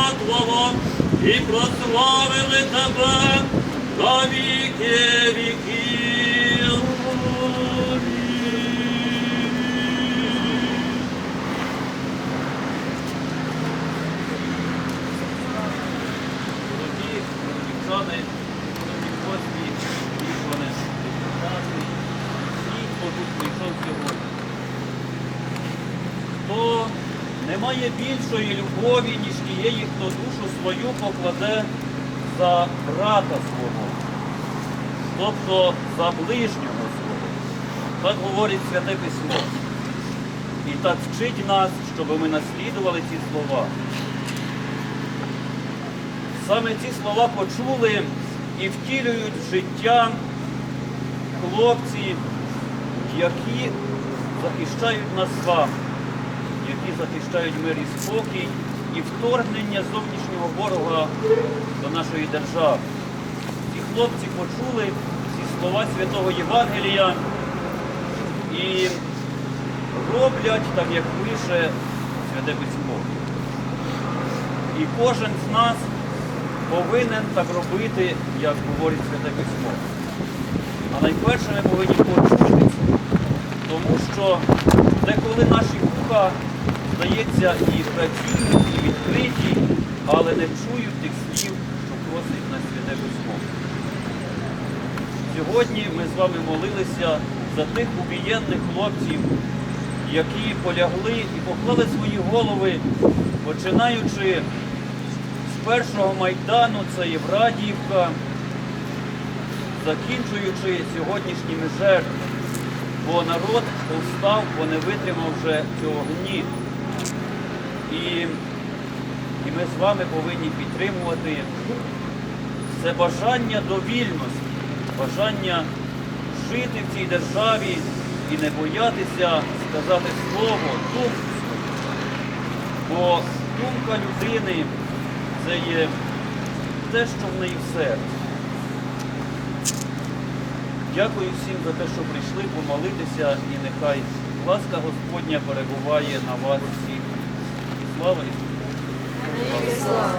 Твого і прославили тебе до віки віків. Дорогі дорогі вікони, депутати, всі, хто тут прийшов сьогодні. То немає більшої любові, ніж тієї, хто душу свою покладе за брата свого, тобто за ближнього свого. Так говорить Святе Письмо. І так вчить нас, щоб ми наслідували ці слова. Саме ці слова почули і втілюють в життя хлопці, які захищають нас з вами, які захищають мир і спокій і вторгнення зовнішнього ворога до нашої держави. Ці хлопці почули ці слова Святого Євангелія і роблять так, як пише Святе Письмо. І кожен з нас повинен так робити, як говорить Святе Письмо. А найперше ми повинні почути. Тому що деколи наші вуха, здається, і працюють, але не чують тих слів, що просить на Святе Письмо. Сьогодні ми з вами молилися за тих убієнних хлопців, які полягли і поклали свої голови, починаючи з першого майдану, це Єврадіївка, закінчуючи сьогоднішніми жертвами. Бо народ повстав, бо не витримав вже цього гніту. І, і ми з вами повинні підтримувати це бажання до вільності, бажання жити в цій державі і не боятися сказати слово, думку. Бо думка людини це є те, що в неї в серці. Дякую всім за те, що прийшли помолитися, і нехай ласка Господня перебуває на вас всіх. Слава Ісусу! Слава!